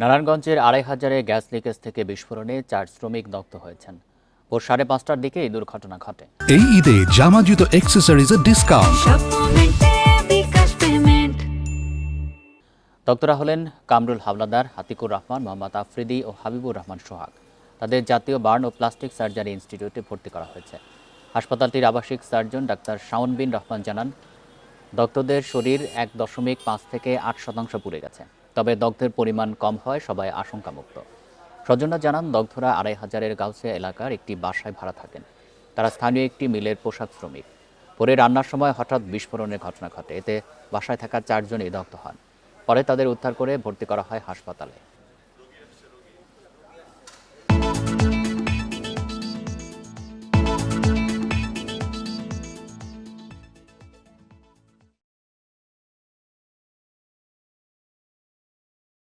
নারায়ণগঞ্জের আড়াই হাজারে গ্যাস লিকেজ থেকে বিস্ফোরণে চার শ্রমিক দগ্ধ হয়েছেন। ভোর সাড়ে পাঁচটার দিকে এই দুর্ঘটনা ঘটে। এই ঈদে জামা জুতো অ্যাক্সেসরিজের ডিসকাউন্ট দগ্ধরা হলেন কামরুল হাওলাদার হাতিকুর রহমান মোহাম্মদ আফ্রিদি ও হাবিবুর রহমান সোহাগ। তাদের জাতীয় বার্ন ও প্লাস্টিক সার্জারি ইনস্টিটিউটে ভর্তি করা হয়েছে। হাসপাতালটির আবাসিক সার্জন ডাক্তার শাওন বিন রহমান জানান দগ্ধদের শরীর এক দশমিক পাঁচ থেকে আট শতাংশ পুড়ে গেছে। তবে দগ্ধের পরিমাণ কম হয় সবাই আশঙ্কামুক্ত। স্বজনরা জানান, দগ্ধরা আড়াই হাজারের গাউসে এলাকার একটি বাসায় ভাড়া থাকেন। তারা স্থানীয় একটি মিলের পোশাক শ্রমিক। পরে রান্নার সময় হঠাৎ বিস্ফোরণের ঘটনা ঘটে। এতে বাসায় থাকা চারজনই দগ্ধ হন। পরে তাদের উদ্ধার করে ভর্তি করা হয় হাসপাতালে।